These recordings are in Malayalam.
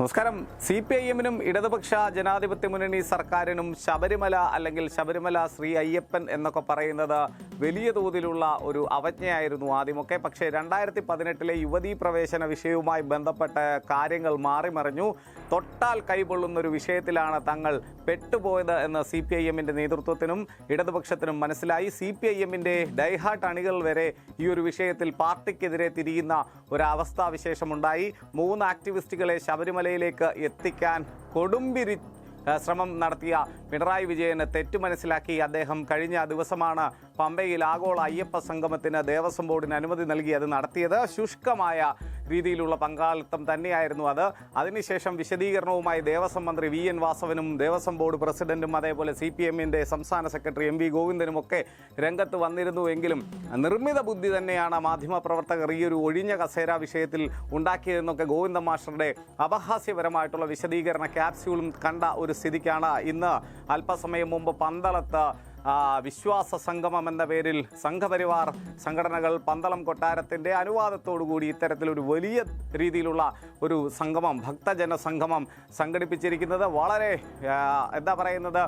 നമസ്കാരം. സി പി ഐ എമ്മിനും ഇടതുപക്ഷ ജനാധിപത്യ മുന്നണി സർക്കാരിനും ശബരിമല അല്ലെങ്കിൽ ശബരിമല ശ്രീ അയ്യപ്പൻ എന്നൊക്കെ പറയുന്നത് വലിയ തോതിലുള്ള ഒരു അവജ്ഞയായിരുന്നു ആദ്യമൊക്കെ. പക്ഷേ രണ്ടായിരത്തി പതിനെട്ടിലെ യുവതീ പ്രവേശന വിഷയവുമായി ബന്ധപ്പെട്ട കാര്യങ്ങൾ മാറിമറിഞ്ഞു. തൊട്ടാൽ കൈപൊള്ളുന്ന ഒരു വിഷയത്തിലാണ് തങ്ങൾ പെട്ടുപോയത് എന്ന് സി പി ഐ എമ്മിന്റെ നേതൃത്വത്തിനും ഇടതുപക്ഷത്തിനും മനസ്സിലായി. സി പി ഐ എമ്മിന്റെ ഡൈഹാർട്ട് അണികൾ വരെ ഈ ഒരു വിഷയത്തിൽ പാർട്ടിക്കെതിരെ തിരിയുന്ന ഒരവസ്ഥാവിശേഷമുണ്ടായി മൂന്ന് ആക്ടിവിസ്റ്റുകളെ ശബരിമലയിലേക്ക് എത്തിക്കാൻ കൊടുമ്പിരി ശ്രമം നടത്തിയ പിണറായി വിജയന് തെറ്റു മനസ്സിലാക്കി അദ്ദേഹം കഴിഞ്ഞ ദിവസമാണ് പമ്പയിൽ ആഗോള അയ്യപ്പ സംഗമത്തിന് ദേവസ്വം ബോർഡിന് അനുമതി നൽകി അത് നടത്തിയത്. ശുഷ്കമായ രീതിയിലുള്ള പങ്കാളിത്തം തന്നെയായിരുന്നു അത്. അതിനുശേഷം വിശദീകരണവുമായി ദേവസ്വം മന്ത്രി വി എൻ വാസവനും ദേവസ്വം ബോർഡ് പ്രസിഡന്റും അതേപോലെ സി പി എമ്മിന്റെ സംസ്ഥാന സെക്രട്ടറി എം വി ഗോവിന്ദനും ഒക്കെ രംഗത്ത് വന്നിരുന്നുവെങ്കിലും നിർമ്മിത ബുദ്ധി തന്നെയാണ് മാധ്യമപ്രവർത്തകർ ഈ ഒരു ഒഴിഞ്ഞ കസേര വിഷയത്തിൽ ഉണ്ടാക്കിയതെന്നൊക്കെ ഗോവിന്ദ മാസ്റ്ററുടെ അപഹാസ്യപരമായിട്ടുള്ള വിശദീകരണ ക്യാപ്സ്യൂളും കണ്ട ഒരു സ്ഥിതിക്കാണ് ഇന്ന്. അല്പസമയം മുമ്പ് പന്തളത്ത് വിശ്വാസ സംഗമം എന്ന പേരിൽ സംഘപരിവാർ സംഘടനകൾ പന്തളം കൊട്ടാരത്തിന്റെ അനുവാദത്തോടുകൂടി ഇത്തരത്തിലൊരു വലിയ രീതിയിലുള്ള ഒരു സംഗമം ഭക്തജന സംഗമം സംഘടിപ്പിച്ചിരിക്കുന്നത്. വളരെ എന്താ പറയുന്നത്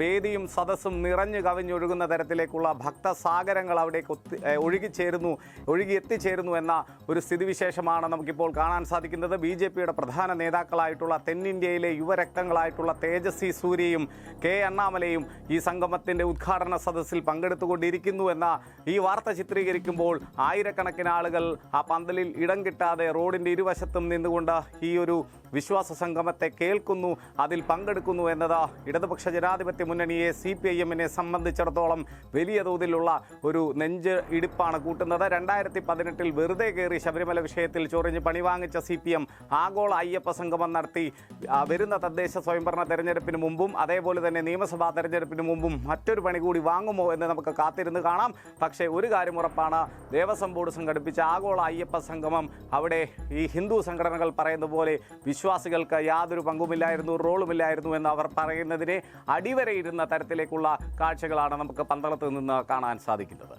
വേദിയും സദസ്സും നിറഞ്ഞു കവിഞ്ഞൊഴുകുന്ന തരത്തിലേക്കുള്ള ഭക്തസാഗരങ്ങൾ അവിടേക്ക് ഒത്തി ഒഴുകിച്ചേരുന്നു ഒഴുകി എത്തിച്ചേരുന്നു എന്ന ഒരു സ്ഥിതിവിശേഷമാണ് നമുക്കിപ്പോൾ കാണാൻ സാധിക്കുന്നത്. ബി ജെ പിയുടെ പ്രധാന നേതാക്കളായിട്ടുള്ള തെന്നിന്ത്യയിലെ യുവരക്തങ്ങളായിട്ടുള്ള തേജസ്വി സൂര്യയും കെ അണ്ണാമലയും ഈ സംഗമത്തിന്റെ ഉദ്ഘാടന സദസ്സിൽ പങ്കെടുത്തുകൊണ്ടിരിക്കുന്നു എന്ന ഈ വാർത്ത ചിത്രീകരിക്കുമ്പോൾ ആയിരക്കണക്കിന് ആളുകൾ ആ പന്തലിൽ ഇടം കിട്ടാതെ റോഡിന്റെ ഇരുവശത്തും നിന്നുകൊണ്ട് ഈ ഒരു വിശ്വാസ സംഗമത്തെ കേൾക്കുന്നു അതിൽ പങ്കെടുക്കുന്നു എന്നത് ഇടതുപക്ഷ ജനാധിപത്യ മുന്നണിയെ സി പി ഐ എമ്മിനെ സംബന്ധിച്ചിടത്തോളം വലിയ തോതിലുള്ള ഒരു നെഞ്ച് ഇടിപ്പാണ് കൂട്ടുന്നത്. രണ്ടായിരത്തി പതിനെട്ടിൽ വെറുതെ കയറി ശബരിമല വിഷയത്തിൽ ചൊറിഞ്ഞ് പണി വാങ്ങിച്ച സി പി എം ആഗോള അയ്യപ്പ സംഗമം നടത്തി. വരുന്ന തദ്ദേശ സ്വയംഭരണ തെരഞ്ഞെടുപ്പിന് മുമ്പും അതേപോലെ തന്നെ നിയമസഭാ തെരഞ്ഞെടുപ്പിന് മുമ്പും മറ്റൊരു പണി കൂടി വാങ്ങുമോ എന്ന് നമുക്ക് കാത്തിരുന്ന് കാണാം. പക്ഷേ ഒരു കാര്യം ഉറപ്പാണ് ദേവസ്വം ബോർഡ് സംഘടിപ്പിച്ച ആഗോള അയ്യപ്പ സംഗമം അവിടെ ഈ ഹിന്ദു സംഘടനകൾ പറയുന്ന പോലെ വിശ്വാസികൾക്ക് യാതൊരു പങ്കുമില്ലായിരുന്നു റോളുമില്ലായിരുന്നു എന്ന് അവർ പറയുന്നതിനെ അടിവരയിരുന്ന തരത്തിലേക്കുള്ള കാഴ്ചകളാണ് നമുക്ക് പന്തളത്ത് നിന്ന് കാണാൻ സാധിക്കുന്നത്.